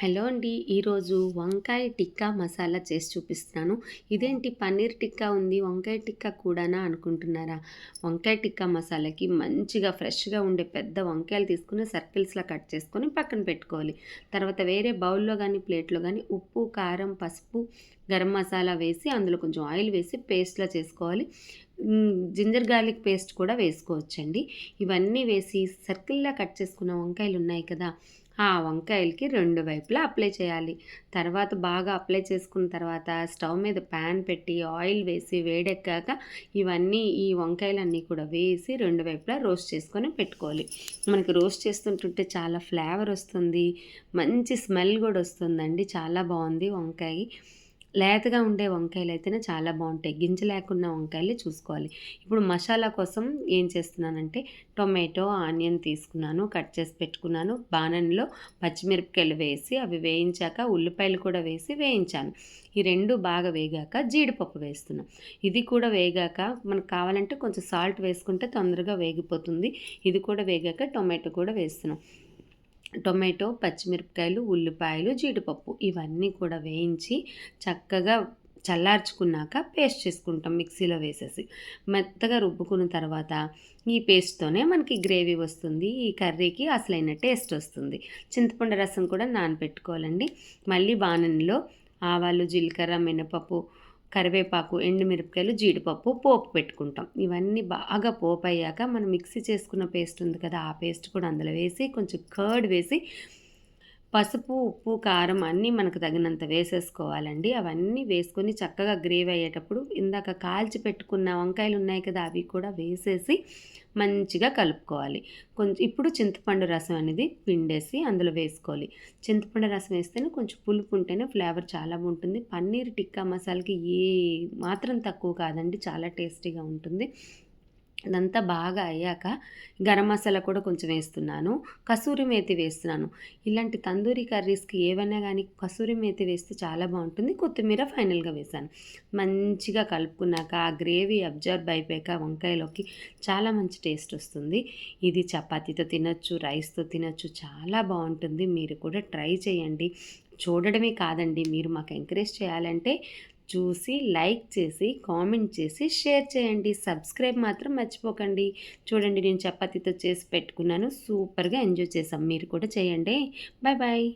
Hello అండి ఈరోజు వంకాయ టిక్కా మసాలా చేసి చూపిస్తున్నాను. ఇదేంటి పన్నీర్ టిక్కా ఉంది వంకాయ టిక్కా కూడానా అనుకుంటున్నారా? వంకాయ టిక్కా మసాలాకి మంచిగా ఫ్రెష్గా ఉండే పెద్ద వంకాయలు తీసుకుని సర్కిల్స్లో కట్ చేసుకొని పక్కన పెట్టుకోవాలి. తర్వాత వేరే బౌల్లో కానీ ప్లేట్లో కానీ ఉప్పు కారం పసుపు గరం మసాలా వేసి అందులో కొంచెం ఆయిల్ వేసి పేస్ట్లా చేసుకోవాలి. జింజర్ గార్లిక్ పేస్ట్ కూడా వేసుకోవచ్చండి. ఇవన్నీ వేసి సర్కిల్లా కట్ చేసుకున్న వంకాయలు ఉన్నాయి కదా ఆ వంకాయలకి రెండు వైపులా అప్లై చేయాలి. తర్వాత బాగా అప్లై చేసుకున్న తర్వాత స్టవ్ మీద ప్యాన్ పెట్టి ఆయిల్ వేసి వేడెక్కాక ఇవన్నీ ఈ వంకాయలన్నీ కూడా వేసి రెండు వైపులా రోస్ట్ చేసుకొని పెట్టుకోవాలి. మనకి రోస్ట్ చేస్తుంటుంటే చాలా ఫ్లేవర్ వస్తుంది. మంచి స్మెల్ కూడా వస్తుందండి. చాలా బాగుంది వంకాయ. లేతగా ఉండే వంకాయలు అయితేనే చాలా బాగుంటాయి గింజ లేకున్న వంకాయలు చూసుకోవాలి. ఇప్పుడు మసాలా కోసం ఏం చేస్తున్నానంటే టొమాటో ఆనియన్ తీసుకున్నాను కట్ చేసి పెట్టుకున్నాను. బాణంలో పచ్చిమిరపకాయలు వేసి అవి వేయించాక ఉల్లిపాయలు కూడా వేసి వేయించాను. ఈ రెండు బాగా వేగాక జీడిపప్పు వేస్తున్నాం. ఇది కూడా వేగాక మనకు కావాలంటే కొంచెం సాల్ట్ వేసుకుంటే తొందరగా వేగిపోతుంది. ఇది కూడా వేగాక టొమాటో కూడా వేస్తున్నాం. టొమాటో పచ్చిమిరపకాయలు ఉల్లిపాయలు జీడిపప్పు ఇవన్నీ కూడా వేయించి చక్కగా చల్లార్చుకున్నాక పేస్ట్ చేసుకుంటాం మిక్సీలో వేసేసి. మెత్తగా రుబ్బుకున్న తర్వాత ఈ పేస్ట్తోనే మనకి గ్రేవీ వస్తుంది ఈ కర్రీకి అసలైన టేస్ట్ వస్తుంది. చింతపండు రసం కూడా నానబెట్టుకోవాలండి మళ్ళీ బాణంలో ఆవాలు జీలకర్ర మినపప్పు కరివేపాకు ఎండుమిరపకాయలు జీడిపప్పు పోపు పెట్టుకుంటాం. ఇవన్నీ బాగా పోపు అయ్యాక మనం మిక్సీ చేసుకున్న పేస్ట్ ఉంది కదా ఆ పేస్ట్ కూడా అందులో వేసి కొంచెం కర్డ్ వేసి పసుపు ఉప్పు కారం అన్నీ మనకు తగినంత వేసేసుకోవాలండి. అవన్నీ వేసుకొని చక్కగా గ్రేవీ అయ్యేటప్పుడు ఇందాక కాల్చి పెట్టుకున్న వంకాయలు ఉన్నాయి కదా అవి కూడా వేసేసి మంచిగా కలుపుకోవాలి. కొంచెం ఇప్పుడు చింతపండు రసం అనేది పిండేసి అందులో వేసుకోవాలి. చింతపండు రసం వేస్తేనే కొంచెం పులుపు ఉంటేనే ఫ్లేవర్ చాలా బాగుంటుంది. పన్నీర్ టిక్కా మసాలాకి ఏ మాత్రం తక్కువ కాదండి చాలా టేస్టీగా ఉంటుంది. ఇదంతా బాగా అయ్యాక గరం మసాలా కూడా కొంచెం వేస్తున్నాను. కసూరి మేతి వేస్తున్నాను. ఇలాంటి తందూరి కర్రీస్కి ఏవైనా కానీ కసూరి మేతి వేస్తే చాలా బాగుంటుంది. కొత్తిమీర ఫైనల్గా వేసాను మంచిగా కలుపుకున్నాక ఆ గ్రేవీ అబ్జర్వ్ అయిపోయాక వంకాయలోకి చాలా మంచి టేస్ట్ వస్తుంది. ఇది చపాతీతో తినొచ్చు రైస్తో తినొచ్చు చాలా బాగుంటుంది. మీరు కూడా ట్రై చేయండి. చూడడమే కాదండి. మీరు మాకు ఎంకరేజ్ చేయాలంటే చూసి లైక్ చేసి కామెంట్ చేసి షేర్ చేయండి. సబ్స్క్రైబ్ మాత్రం మర్చిపోకండి. చూడండి నేను చపాతీతో చేసి పెట్టుకున్నాను. సూపర్గా ఎంజాయ్ చేసాం మీరు కూడా చేయండి. Bye bye